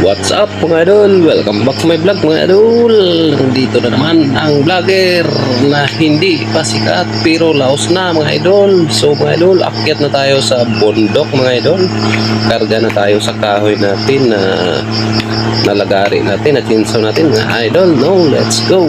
What's up mga idol? Welcome back to my vlog mga idol Nandito na naman ang vlogger na hindi pa sikat pero laos na mga idol So mga idol, akyat na tayo sa bundok mga idol Karga na tayo sa kahoy natin na nalagari natin at chinsaw natin mga idol No, let's go!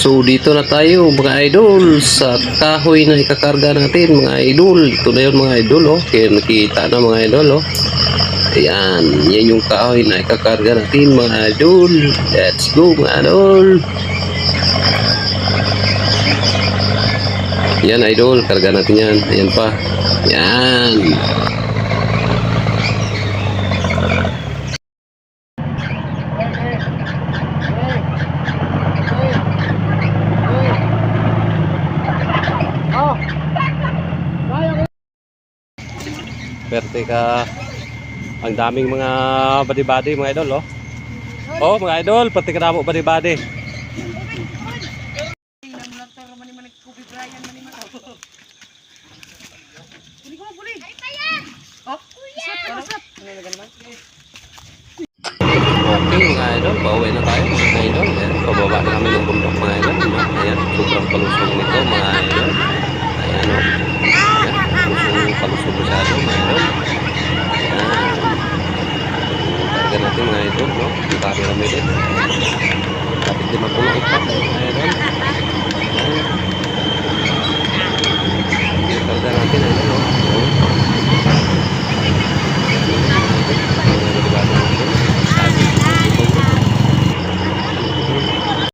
So dito na tayo mga idol sa kahoy na ikakarga natin mga idol. Ito na yun mga idol oh. Kaya nakita na mga idol oh. Ayan, yan yung kahoy na ikakarga natin mga idol. Let's go mga idol. Yan idol, karga natin yan. Ayan pa. Yan. Perte ka. Ang daming mga badi-badi mga idol, oh. Oh, mga idol, pati ka damo badi-badi. Okay mga idol, pauwi na tayo mga idol. Ayan, pababa na kami ng bundok mga idol. Ayan, sobrang palusong nito mga idol. natin mga idol, no? Camera mo din. Kapit din ang ipak. Ayan. Ayan.